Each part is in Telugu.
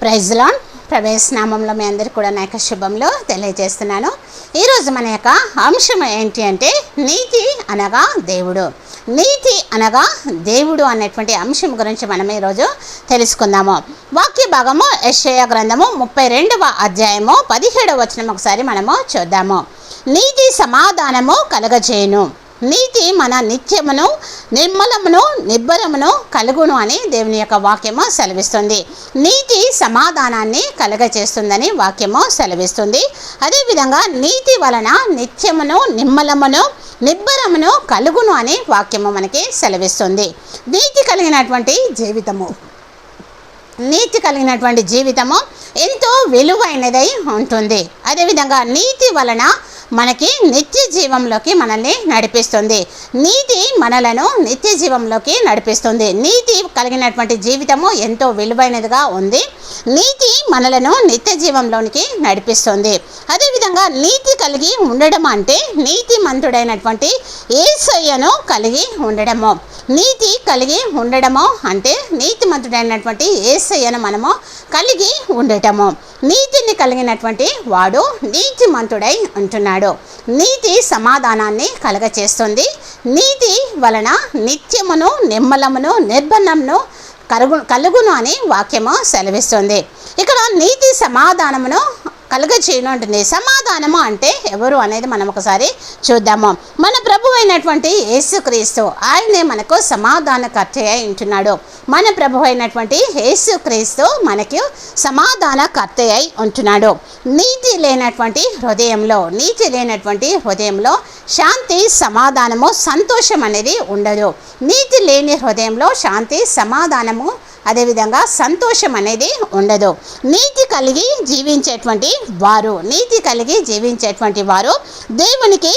ప్రైజ్లాన్ ప్రవేశనామంలో మీ అందరికీ కూడా నా యొక్క శుభంలో తెలియజేస్తున్నాను. ఈరోజు మన యొక్క అంశం ఏంటి అంటే నీతి అనగా దేవుడు. నీతి అనగా దేవుడు అనేటువంటి అంశం గురించి మనం ఈరోజు తెలుసుకుందాము. వాక్య భాగము యశయ గ్రంథము ముప్పై రెండవ అధ్యాయము పదిహేడవ వచనం ఒకసారి మనము చూద్దాము. నీతి సమాధానము కలగజేయును. నీతి మన నిత్యమును నిర్మలమును నిబ్బరమును కలుగును అని దేవుని యొక్క వాక్యము సెలవిస్తుంది. నీతి సమాధానాన్ని కలగచేస్తుందని వాక్యము సెలవిస్తుంది. అదేవిధంగా నీతి వలన నిత్యమును నిమ్మలమును నిబ్బరమును కలుగును అని వాక్యము మనకి సెలవిస్తుంది. నీతి కలిగినటువంటి జీవితము. నీతి కలిగినటువంటి జీవితము ఎంతో విలువైనదై ఉంటుంది. అదేవిధంగా నీతి వలన మనకి నిత్య జీవంలోకి మనల్ని నడిపిస్తుంది. నీతి మనలను నిత్య జీవంలోకి నడిపిస్తుంది. నీతి కలిగినటువంటి జీవితము ఎంతో విలువైనదిగా ఉంది. నీతి మనలను నిత్య జీవంలోనికి నడిపిస్తుంది. అదేవిధంగా నీతి కలిగి ఉండడం అంటే నీతిమంతుడైనటువంటి ఏసయ్యను కలిగి ఉండడము. నీతి కలిగి ఉండడము అంటే నీతిమంతుడైనటువంటి ఏసయ్యను మనము కలిగి ఉండటము. నీతిని కలిగినటువంటి వాడు నీతిమంతుడై ఉంటున్నాడు. నీతి సమాధానాన్ని కలగచేస్తుంది. నీతి వలన నిత్యమును నిమ్మలమును నిర్బంధమును కలుగు కలుగును అని వాక్యము సెలవిస్తుంది. ఇక్కడ నీతి సమాధానమును కలుగచేయను ఉంటుంది సమాధానము అంటే ఎవరు అనేది మనం ఒకసారి చూద్దాము. మన ప్రభు అయినటువంటి యేసుక్రీస్తు ఆయనే మనకు సమాధానకర్త అయి ఉంటున్నాడు. మన ప్రభు అయినటువంటి యేసుక్రీస్తు మనకు సమాధానకర్త అయి ఉంటున్నాడు. నీతి లేనటువంటి హృదయంలో నీతి లేనటువంటి హృదయంలో శాంతి సమాధానము సంతోషం అనేది ఉండదు. నీతి లేని హృదయంలో శాంతి సమాధానము అదేవిధంగా సంతోషం అనేది ఉండదు. నీతి కలిగి జీవించేటువంటి వారు నీతి కలిగి జీవించేటువంటి వారు దేవునికి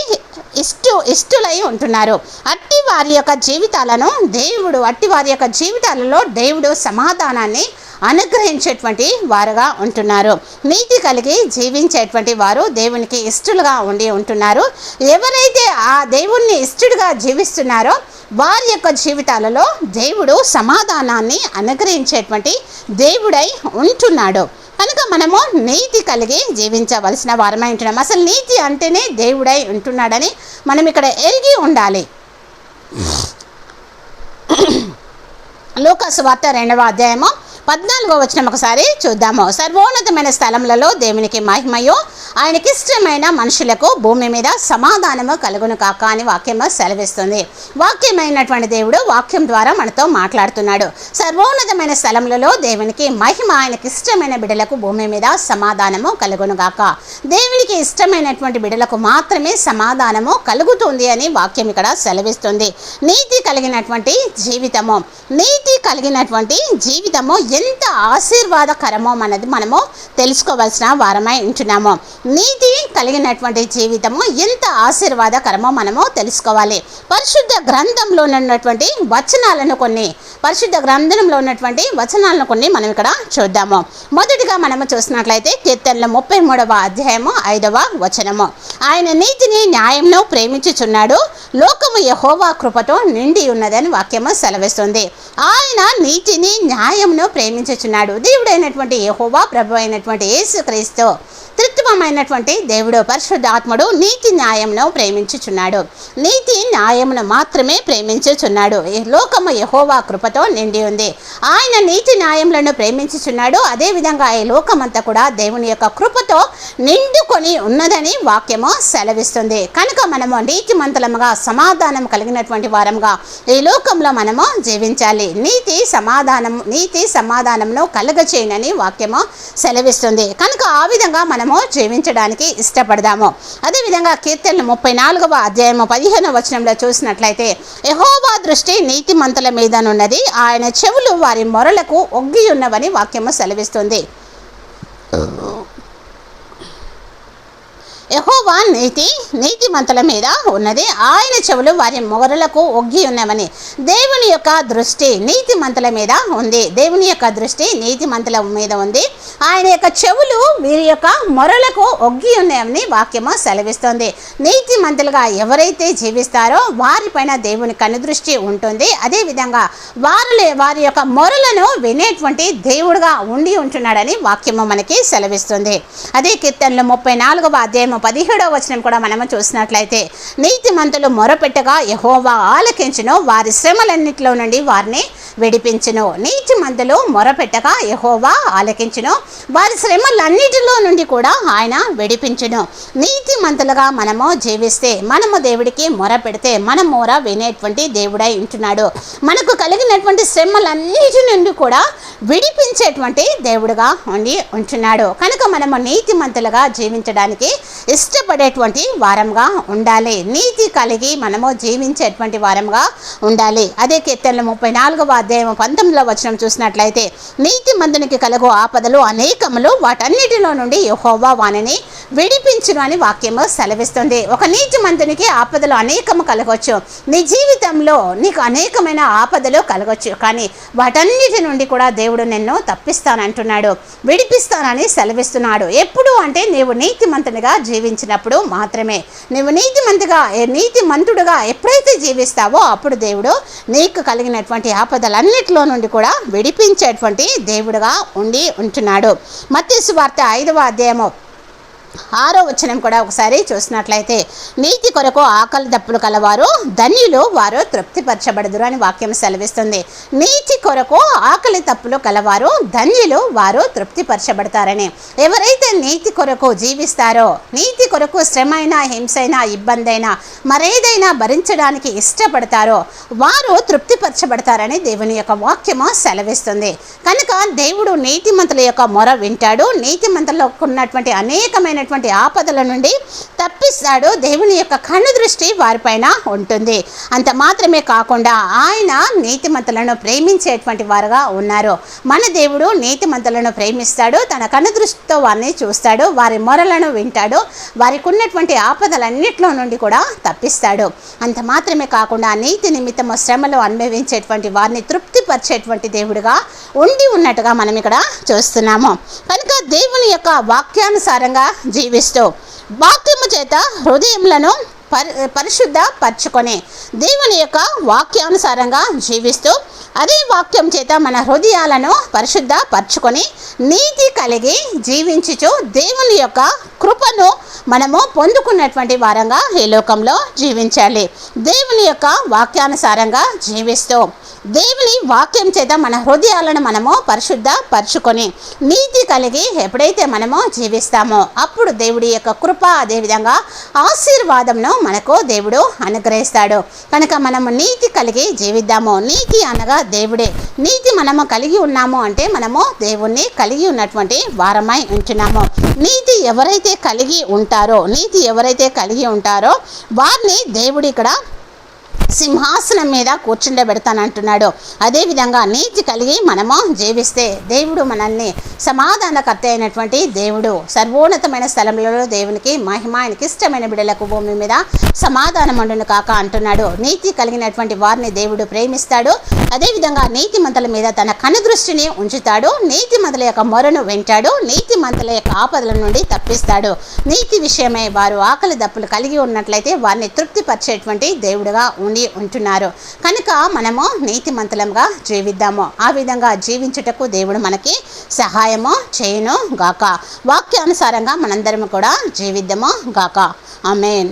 ఇష్టు ఇష్టులై ఉంటున్నారు. అట్టి వారి యొక్క జీవితాలను దేవుడు అట్టి వారి యొక్క జీవితాలలో దేవుడు సమాధానాన్ని అనుగ్రహించేటువంటి వారుగా ఉంటున్నారు. నీతి కలిగి జీవించేటువంటి వారు దేవునికి ఇష్టలుగా ఉండి ఉంటున్నారు. ఎవరైతే ఆ దేవుణ్ణి ఇష్టడుగా జీవిస్తున్నారో వారి యొక్క జీవితాలలో దేవుడు సమాధానాన్ని అనుగ్రహించేటువంటి దేవుడై ఉంటున్నాడు. కనుక మనము నీతి కలిగి జీవించవలసిన వారమై ఉంటున్నాం. అసలు నీతి అంటేనే దేవుడై ఉంటున్నాడని మనం ఇక్కడ ఎరిగి ఉండాలి. లూకాసు వార్త రెండవ అధ్యాయము పద్నాలుగో వచ్చిన ఒకసారి చూద్దాము. సర్వోన్నతమైన స్థలములలో దేవునికి మహిమయో ఆయనకి ఇష్టమైన మనుషులకు భూమి మీద సమాధానము కలుగును కాక అని వాక్యము సెలవిస్తుంది. వాక్యమైనటువంటి దేవుడు వాక్యం ద్వారా మనతో మాట్లాడుతున్నాడు. సర్వోన్నతమైన స్థలములలో దేవునికి మహిమ ఆయనకి ఇష్టమైన బిడలకు భూమి మీద సమాధానము కలుగును గాక దేవునికి ఇష్టమైనటువంటి బిడలకు మాత్రమే సమాధానము కలుగుతుంది అని వాక్యం ఇక్కడ సెలవిస్తుంది. నీతి కలిగినటువంటి జీవితము. నీతి కలిగినటువంటి జీవితము ఎంత ఆశీర్వాదకరమో మనది మనము తెలుసుకోవాల్సిన వారమై ఉంటున్నాము. నీతి కలిగినటువంటి జీవితము ఎంత ఆశీర్వాదకరమో మనము తెలుసుకోవాలి. పరిశుద్ధ గ్రంథంలో ఉన్నటువంటి వచనాలను కొన్ని పరిశుద్ధ గ్రంథంలో ఉన్నటువంటి వచనాలను కొన్ని మనం ఇక్కడ చూద్దాము. మొదటిగా మనము చూసినట్లయితే కీర్తనల ముప్పై మూడవ అధ్యాయము ఐదవ వచనము. ఆయన నీతిని న్యాయంను ప్రేమించుచున్నాడు. లోకము యహోవా కృపతో నిండి ఉన్నదని వాక్యము సెలవిస్తుంది. ఆయన నీతిని న్యాయంను ప్రేమించుచున్నాడు. దేవుడైనటువంటి యహోవా ప్రభు అయినటువంటి యేసుక్రీస్తు. త్రిత్వమైనటువంటి దేవుడు పరిశుద్ధాత్ముడు నీతి న్యాయంను ప్రేమించుచున్నాడు. నీతి న్యాయమును మాత్రమే ప్రేమించుచున్నాడు. ఈ లోకము యహోవా కృపతో నిండి ఉంది. ఆయన నీతి న్యాయములను ప్రేమించుచున్నాడు. అదేవిధంగా ఈ లోకమంతా కూడా దేవుని యొక్క కృపతో నిండుకొని ఉన్నదని వాక్యము సెలవిస్తుంది. కనుక మనము నీతిమంతులముగా సమాధానం కలిగినటువంటి వారంగా ఈ లోకంలో మనము జీవించాలి. నీతి సమాధానం నీతి సమాధానమును కలగచేయనని వాక్యము సెలవిస్తుంది. కనుక ఆ విధంగా మనం మనము జీవించడానికి ఇష్టపడదాము. అదేవిధంగా కీర్తనలు ముప్పై నాలుగవ అధ్యాయము పదిహేనవ వచనంలో చూసినట్లయితే యహోవా దృష్టి నీతిమంతుల మీదనున్నది. ఆయన చెవులు వారి మొరలకు ఒగ్గి ఉన్నవని వాక్యము సెలవిస్తుంది. యహోవా నీతి నీతిమంతుల మీద ఉన్నది. ఆయన చెవులు వారి మొగరులకు ఒగ్గి ఉన్నవని. దేవుని యొక్క దృష్టి నీతిమంతుల మీద ఉంది. దేవుని యొక్క దృష్టి నీతిమంతుల మీద ఉంది. ఆయన యొక్క చెవులు వీరి యొక్క మొరలకు ఒగ్గి ఉన్నాయని వాక్యము సెలవిస్తుంది. నీతిమంతులుగా ఎవరైతే జీవిస్తారో వారిపైన దేవుని కనుదృష్టి ఉంటుంది. అదేవిధంగా వారు వారి యొక్క మొరలను వినేటువంటి దేవుడుగా ఉండి ఉంటున్నాడని వాక్యము మనకి సెలవిస్తుంది. అదే కీర్తనలు ముప్పై నాలుగవ అధ్యాయం పదిహేడవ వచనం కూడా మనము చూసినట్లయితే నీతిమంతులు మొరపెట్టగా యహోవా ఆలకించును వారి శ్రమలన్నిటిలో నుండి వారిని విడిపించును. నీతిమంతులు మొరపెట్టగా యహోవా ఆలకించును వారి శ్రమలన్నిటిలో నుండి కూడా ఆయన విడిపించును. నీతిమంతులుగా మనము జీవిస్తే మనము దేవుడికి మొర పెడితే మన మొర వినేటువంటి దేవుడై ఉంటున్నాడు. మనకు కలిగినటువంటి శ్రమలన్నిటి నుండి కూడా విడిపించేటువంటి దేవుడుగా ఉండి ఉంటున్నాడు. కనుక మనము నీతిమంతులుగా జీవించడానికి ఇష్టపడేటువంటి వారంగా ఉండాలి. నీతి కలిగి మనము జీవించేటువంటి వారంగా ఉండాలి. అదే కీర్తనలు ముప్పై నాలుగవ అధ్యాయం పంతొమ్మిదిలో వచనం చూసినట్లయితే నీతి మందునికి కలుగు ఆపదలు అనేకములు వాటన్నిటిలో నుండి యహోవా వాణిని విడిపించును అని వాక్యము సెలవిస్తుంది. ఒక నీతి మంతునికి ఆపదలు అనేకము కలగవచ్చు నీ జీవితంలో నీకు అనేకమైన ఆపదలు కలగవచ్చు కానీ వాటన్నిటి నుండి కూడా దేవుడు నిన్ను తప్పిస్తానంటున్నాడు. విడిపిస్తానని సెలవిస్తున్నాడు. ఎప్పుడు అంటే నీవు నీతిమంతునిగా జీవించినప్పుడు మాత్రమే. నువ్వు నీతిమంతుగా నీతిమంతుడుగా ఎప్పుడైతే జీవిస్తావో అప్పుడు దేవుడు నీకు కలిగినటువంటి ఆపదలన్నిటిలో నుండి కూడా విడిపించేటువంటి దేవుడుగా ఉండి ఉంటున్నాడు. మత్స్సు వార్త ఐదవ అధ్యాయము ఆరో వచనం కూడా ఒకసారి చూసినట్లయితే నీతి కొరకు ఆకలి దప్పులు కలవారు ధన్యులు వారు తృప్తిపరచబడదురు అని వాక్యం సెలవిస్తుంది. నీతి కొరకు ఆకలి తప్పులు కలవారు ధన్యులు వారు తృప్తిపరచబడతారని ఎవరైతే నీతి కొరకు జీవిస్తారో నీతి కొరకు శ్రమైనా హింసైనా ఇబ్బందైనా మరేదైనా భరించడానికి ఇష్టపడతారో వారు తృప్తిపరచబడతారని దేవుని యొక్క వాక్యము సెలవిస్తుంది. కనుక దేవుడు నీతిమంతుల యొక్క మొర వింటాడు. నీతిమంతులకు ఉన్నటువంటి అనేకమైన రకమైనటువంటి ఆపదల నుండి తప్పిస్తాడు. దేవుని యొక్క కన్ను దృష్టి వారిపైన ఉంటుంది. అంత మాత్రమే కాకుండా ఆయన నీతిమంతులను ప్రేమించేటువంటి వారుగా ఉన్నారు. మన దేవుడు నీతిమంతులను ప్రేమిస్తాడు. తన కన్ను దృష్టితో వారిని చూస్తాడు. వారి మొరలను వింటాడు. వారికి ఉన్నటువంటి ఆపదలన్నింటిలో నుండి కూడా తప్పిస్తాడు. అంత మాత్రమే కాకుండా నీతి నిమిత్తము శ్రమలు అనుభవించేటువంటి వారిని తృప్తిపరిచేటువంటి దేవుడుగా ఉండి ఉన్నట్టుగా మనం ఇక్కడ చూస్తున్నాము. కనుక దేవుని యొక్క వాక్యానుసారంగా జీవిస్తూ వాక్యము చేత హృదయములను పరి పరిశుద్ధ పరచుకొని దేవుని యొక్క వాక్యానుసారంగా జీవిస్తూ అదే వాక్యం చేత మన హృదయాలను పరిశుద్ధ పరచుకొని నీతి కలిగి జీవించుచు దేవుని యొక్క కృపను మనము పొందుకున్నటువంటి వారంగా ఈ లోకంలో జీవించాలి. దేవుని యొక్క వాక్యానుసారంగా జీవిస్తూ దేవుని వాక్యం చేత మన హృదయాలను మనము పరిశుద్ధ పరుచుకొని నీతి కలిగి ఎప్పుడైతే మనము జీవిస్తామో అప్పుడు దేవుడి యొక్క కృప అదేవిధంగా ఆశీర్వాదంను మనకు దేవుడు అనుగ్రహిస్తాడు. కనుక మనము నీతి కలిగి జీవిద్దాము. నీతి అనగా దేవుడే. నీతి మనము కలిగి ఉన్నాము అంటే మనము దేవుణ్ణి కలిగి ఉన్నటువంటి వారమై ఉంటున్నాము. నీతి ఎవరైతే కలిగి ఉంటారో నీతి ఎవరైతే కలిగి ఉంటారో వారిని దేవుడు ఇక్కడ సింహాసనం మీద కూర్చుండబెడతానంటున్నాడు. అదేవిధంగా నీతి కలిగి మనము జీవిస్తే దేవుడు మనల్ని సమాధానకర్త అయినటువంటి దేవుడు. సర్వోన్నతమైన స్థలంలో దేవునికి మహిమ ఆయనకి ఇష్టమైన బిడలకు భూమి మీద సమాధానం ఉండును కాక అంటున్నాడు. నీతి కలిగినటువంటి వారిని దేవుడు ప్రేమిస్తాడు. అదేవిధంగా నీతిమంతుల మీద తన కనుదృష్టిని ఉంచుతాడు. నీతిమంతుల యొక్క మొరను వింటాడు. నీతిమంతుల యొక్క ఆపదల నుండి తప్పిస్తాడు. నీతి విషయమై వారు ఆకలి దప్పులు కలిగి ఉన్నట్లయితే వారిని తృప్తిపరిచేటువంటి దేవుడుగా ఉండి ఉంటున్నారు. కనుక మనము నీతిమంతులంగా జీవిద్దాము. ఆ విధంగా జీవించుటకు దేవుడు మనకి సహాయము చేయను గాక వాక్యానుసారంగా మనందరము కూడా జీవిద్దాము గాక. ఆమెన్.